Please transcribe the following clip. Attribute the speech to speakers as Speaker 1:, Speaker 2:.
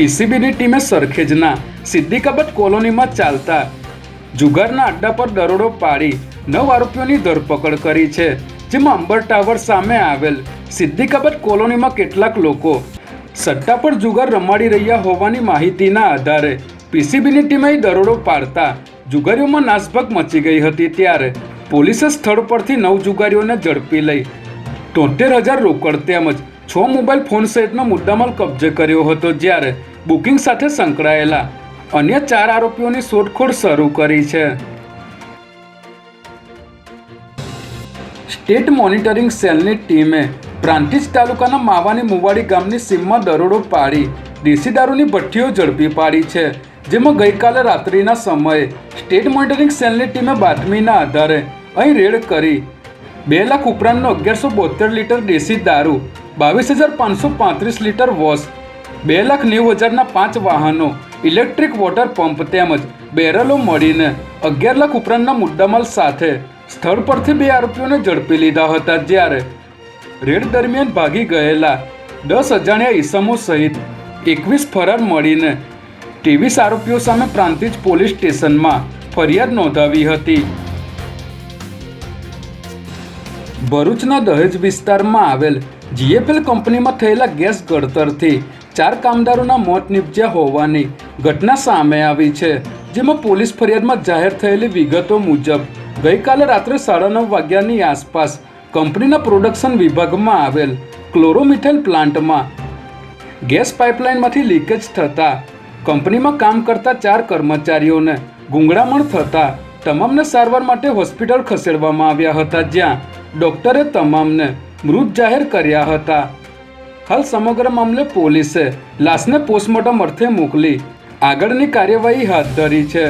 Speaker 1: પીસીબીની ટીમે સરખેજના સિદ્દીકાબાદ કોલોનીમાં ચાલતા જુગારના અડ્ડા પર દરોડો પાડી નવ આરોપીઓની ધરપકડ કરી છે, જેમાં અંબર ટાવર સામે આવેલ સિદ્દીકાબાદ કોલોનીમાં કેટલાક લોકો સટ્ટા પર જુગાર રમાડી રહ્યા હોવાની માહિતીના આધારે પીસીબીની ટીમે દરોડો પાડતા જુગારીઓમાં નાસભાગ મચી ગઈ હતી ત્યારે પોલીસે સ્થળ પરથી નવ જુગારીઓને ઝડપી લઈ તોતેર હજાર રોકડ તેમજ છ મોબાઈલ ફોન સહિતનો મુદ્દામાલ કબજે કર્યો હતો, જ્યારે બુકિંગ સાથે સંકળાયેલા અન્ય ચાર આરોપીઓની શોધખોળ શરૂ કરી છે. સ્ટેટ મોનિટરિંગ સેલની ટીમે પ્રાંતિજ તાલુકાના માવાની મુવાડી ગામની સીમમાં દરોડો પાડી દેશી દારૂની ભઠ્ઠીઓ ઝડપી પાડી છે, જેમાં ગઈકાલે રાત્રિના સમયે સ્ટેટ મોનિટરિંગ સેલની ટીમે બાતમીના આધારે અહીં રેડ કરી બે લાખ ઉપરાંતનો અગિયારસો બોતેર લીટર દેશી દારૂ, બાવીસ હજાર પાંચસો પાંત્રીસ લીટર વોશ બે લાખ નેવું હજારના પાંચ વાહનો, ઇલેક્ટ્રિક વોટર પંપ તેમજ બેરલો મળીને અગિયાર લાખ ઉપરાંતના મુદ્દામાલ સાથે સ્થળ પરથી બે આરોપીઓને ઝડપી લીધા હતા જ્યારે રેડ દરમિયાન ભાગી ગયેલા દસ અજાણ્યા ઈસમો સહિત એકવીસ ફરાર મળીને ત્રેવીસ આરોપીઓ સામે પ્રાંતિજ પોલીસ સ્ટેશનમાં ફરિયાદ નોંધાવી હતી. ભરૂચના દહેજ વિસ્તારમાં આવેલ જીએફએલ કંપનીમાં થયેલા ગેસ ગળતરથી ચાર કામદારોના મોત નીપજ્યા હોવાની ઘટના સામે આવી છે, જેમાં પોલીસ ફરિયાદમાં જાહેર થયેલી વિગતો મુજબ ગઈકાલે રાત્રે સાડા નવ વાગ્યાની આસપાસ કંપનીના પ્રોડક્શન વિભાગમાં આવેલ ક્લોરોમિથેલ પ્લાન્ટમાં ગેસ પાઇપલાઇનમાંથી લીકેજ થતાં કંપનીમાં કામ કરતા ચાર કર્મચારીઓને ગુંગળામણ થતાં તમામને સારવાર માટે હોસ્પિટલ ખસેડવામાં આવ્યા હતા, જ્યાં ડોક્ટરે તમામને મૃત જાહેર કર્યા હતા. હાલ સમગ્ર મામલે પોલીસે લાશને પોસ્ટમોર્ટમ અર્થે મોકલી આગળની કાર્યવાહી હાથ ધરી છે.